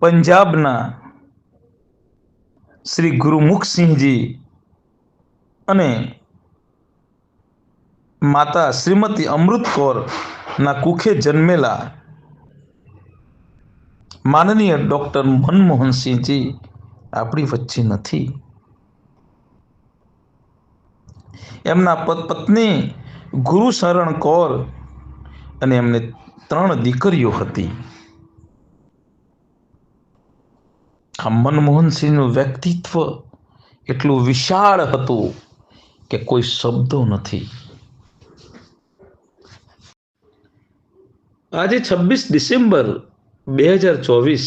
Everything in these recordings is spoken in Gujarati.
પંજાબના શ્રી ગુરુમુખસિંહજી અને માતા શ્રીમતી અમૃત કૌરના કુખે જન્મેલા માનનીય ડૉક્ટર મનમોહનસિંહજી આપણી વચ્ચે નથી. એમના પત્ની ગુરુશરણ કૌર અને એમને ત્રણ દીકરીઓ હતી. આ મનમોહનસિંહનું વ્યક્તિત્વ એટલું વિશાળ હતું કે કોઈ શબ્દો નથી. આજે છવ્વીસ ડિસેમ્બર બે હજાર ચોવીસ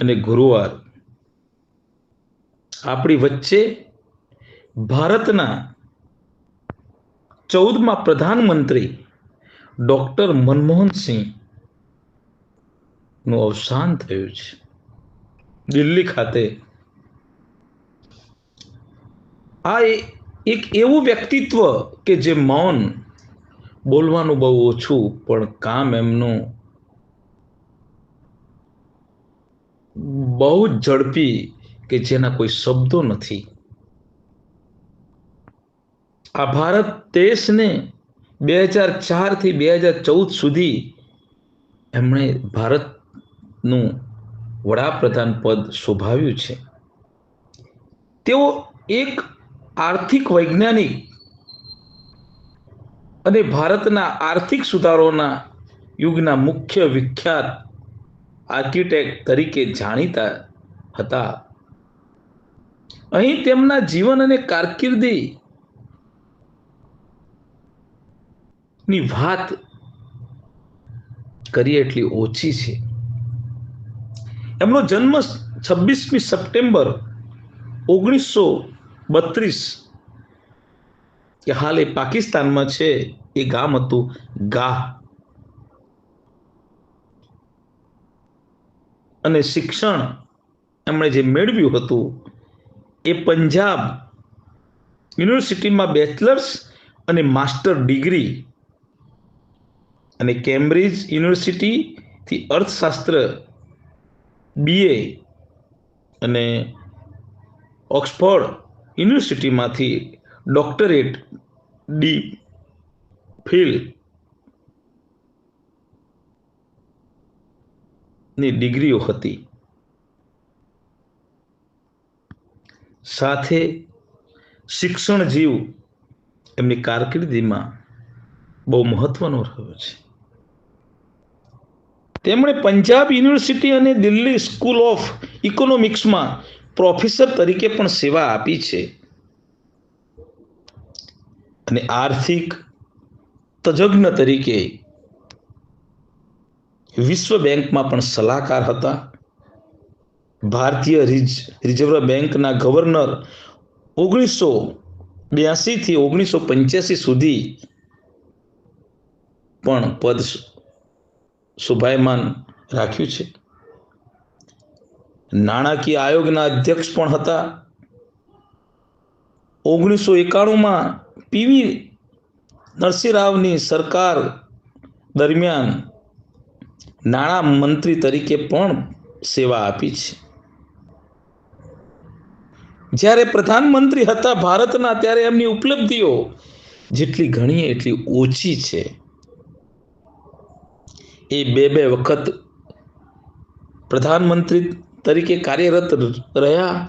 અને ગુરુવાર આપણી વચ્ચે ભારતના ચૌદમા પ્રધાનમંત્રી ડૉક્ટર મનમોહનસિંહનું અવસાન થયું છે. દિલ્હી ખાતે. આ એક એવું વ્યક્તિત્વ કે જે મૌન બોલવાનું બહુ ઓછું, પણ કામ એમનું બહુ જ ઝડપી કે જેના કોઈ શબ્દો નથી. આ ભારત દેશને બે હજાર ચારથી બે હજાર ચૌદ સુધી એમણે ભારતનું વડાપ્રધાન પદ શોભાવ્યું છે. તેઓ એક આર્થિક વૈજ્ઞાનિક અને ભારતના આર્થિક સુધારોના યુગના મુખ્ય વિખ્યાત આર્કિટેક્ટ તરીકે જાણીતા હતા. અહીં તેમના જીવન અને કારકિર્દી ની વાત કરીએ એટલી ઓછી છે. એમનો જન્મ છવ્વીસમી સપ્ટેમ્બર ઓગણીસો બત્રીસ. કે હાલ એ પાકિસ્તાનમાં છે, એ ગામ હતું ગા. અને શિક્ષણ એમણે જે મેળવ્યું હતું, એ પંજાબ યુનિવર્સિટીમાં બેચલર્સ અને માસ્ટર ડિગ્રી અને કેમ્બ્રિજ યુનિવર્સિટીથી અર્થશાસ્ત્ર બીએ અને ઓક્સફોર્ડ યુનિવર્સિટીમાંથી ડોક્ટરેટ ડી ફિલની ડિગ્રીઓ હતી. સાથે શિક્ષણ જીવ એમની કારકિર્દીમાં બહુ મહત્વનો રહ્યો છે. તેમણે પંજાબ યુનિવર્સિટી અને દિલ્હી સ્કૂલ ઓફ ઇકોનોમિક્સમાં પ્રોફેસર તરીકે પણ સેવા આપી છે. અને આર્થિક તજજ્ઞ તરીકે વિશ્વ બેંકમાં પણ સલાહકાર હતા. ભારતીય રિઝર્વ બેંકના ગવર્નર ઓગણીસો બ્યાસીથી ઓગણીસો પંચ્યાસી સુધી પણ પદ શોભાયમાન રાખ્યું છે. નાણાકીય આયોગના અધ્યક્ષ પણ હતા. ઓગણીસો એકાણુંમાં પીવી નરસિંહ રાવની સરકાર દરમિયાન નાણાં મંત્રી તરીકે પણ સેવા આપી છે. જ્યારે પ્રધાનમંત્રી હતા ભારતના, ત્યારે એમની ઉપલબ્ધિઓ જેટલી ગણીએ એટલી ઓછી છે. એ બે બે વખત પ્રધાનમંત્રી તરીકે કાર્યરત રહ્યા.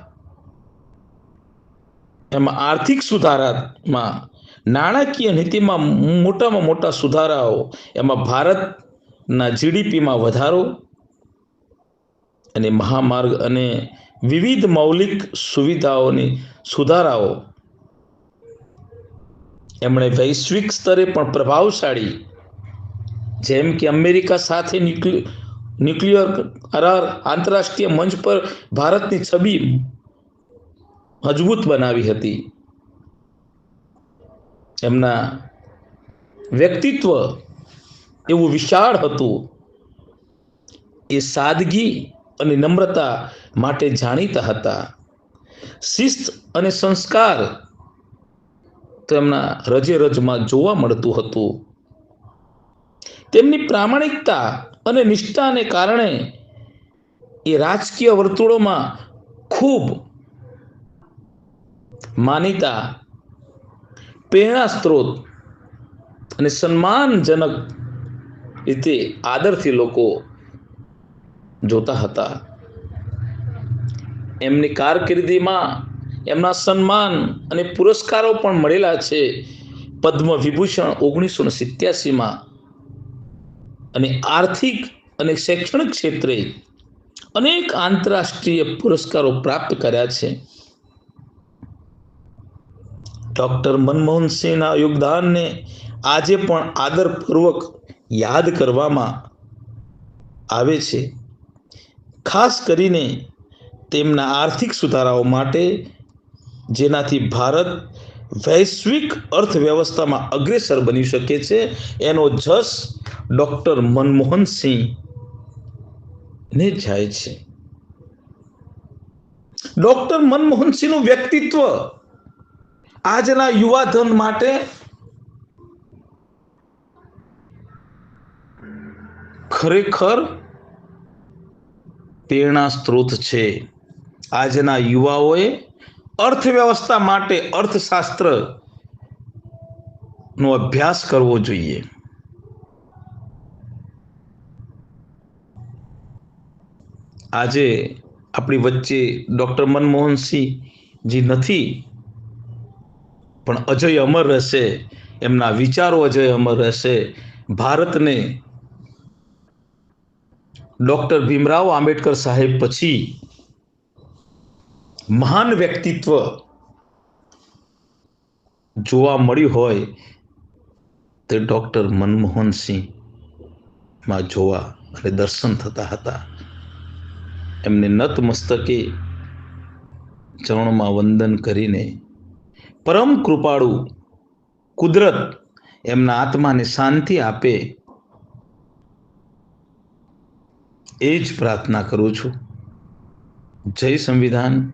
એમાં આર્થિક સુધારામાં, નાણાકીય નીતિમાં મોટામાં મોટા સુધારાઓ, એમાં ભારતના જીડીપીમાં વધારો અને મહામાર્ગ અને વિવિધ મૌલિક સુવિધાઓની સુધારાઓ. એમણે વૈશ્વિક સ્તરે પણ પ્રભાવશાળી જેમ કે અમેરિકા સાથે ન્યુક્લિયર કરાર આંતરરાષ્ટ્રીય મંચ પર ભારતની છબી મજબૂત બનાવી હતી. એમના વ્યક્તિત્વ એવું વિશાળ હતું. એ સાદગી અને નમ્રતા માટે જાણીતા હતા. શિસ્ત અને સંસ્કાર તેમના રજે રજમાં જોવા મળતું હતું. તેમની પ્રામાણિકતા અને નિષ્ઠાને કારણે એ રાજકીય વર્તુળોમાં ખૂબ માનીતા, પ્રેરણા સ્ત્રોત અને સન્માનજનક રીતે આદરથી લોકો જોતા હતા. એમની કારકિર્દીમાં એમના સન્માન અને પુરસ્કારો પણ મળેલા છે. પદ્મ વિભૂષણ ઓગણીસો સિત્યાસીમાં અને આર્થિક અને શૈક્ષણિક ક્ષેત્રે અનેક આંતરરાષ્ટ્રીય પુરસ્કારો પ્રાપ્ત કર્યા છે. ડૉક્ટર મનમોહનસિંહના યોગદાનને આજે પણ આદરપૂર્વક યાદ કરવામાં આવે છે. ખાસ કરીને તેમના આર્થિક સુધારાઓ માટે, જેનાથી ભારત વૈશ્વિક અર્થવ્યવસ્થામાં અગ્રેસર બની શકે છે એનો જસ ડૉક્ટર મનમોહનસિંહ ને જાય છે. ડૉક્ટર મનમોહનસિંહનું વ્યક્તિત્વ આજના યુવાધન માટે ખરેખર પ્રેરણા સ્ત્રોત છે. આજના યુવાઓએ અર્થવ્યવસ્થા માટે અર્થશાસ્ત્ર નો અભ્યાસ કરવો જોઈએ. આજે આપણી વચ્ચે ડૉક્ટર મનમોહનસિંહજી નથી, પણ અજય અમર રહેશે, એમના વિચારો અજય અમર રહેશે. ભારતને ડૉક્ટર ભીમરાવ આંબેડકર સાહેબ પછી મહાન વ્યક્તિત્વ જોવા મળ્યું હોય તે ડૉક્ટર મનમોહનસિંહમાં જોવા અને દર્શન થતા હતા. એમને નતમસ્તકે ચરણમાં વંદન કરીને પરમ કૃપાળુ કુદરત એમના આત્માને શાંતિ આપે એ જ પ્રાર્થના કરું છું. જય સંવિધાન.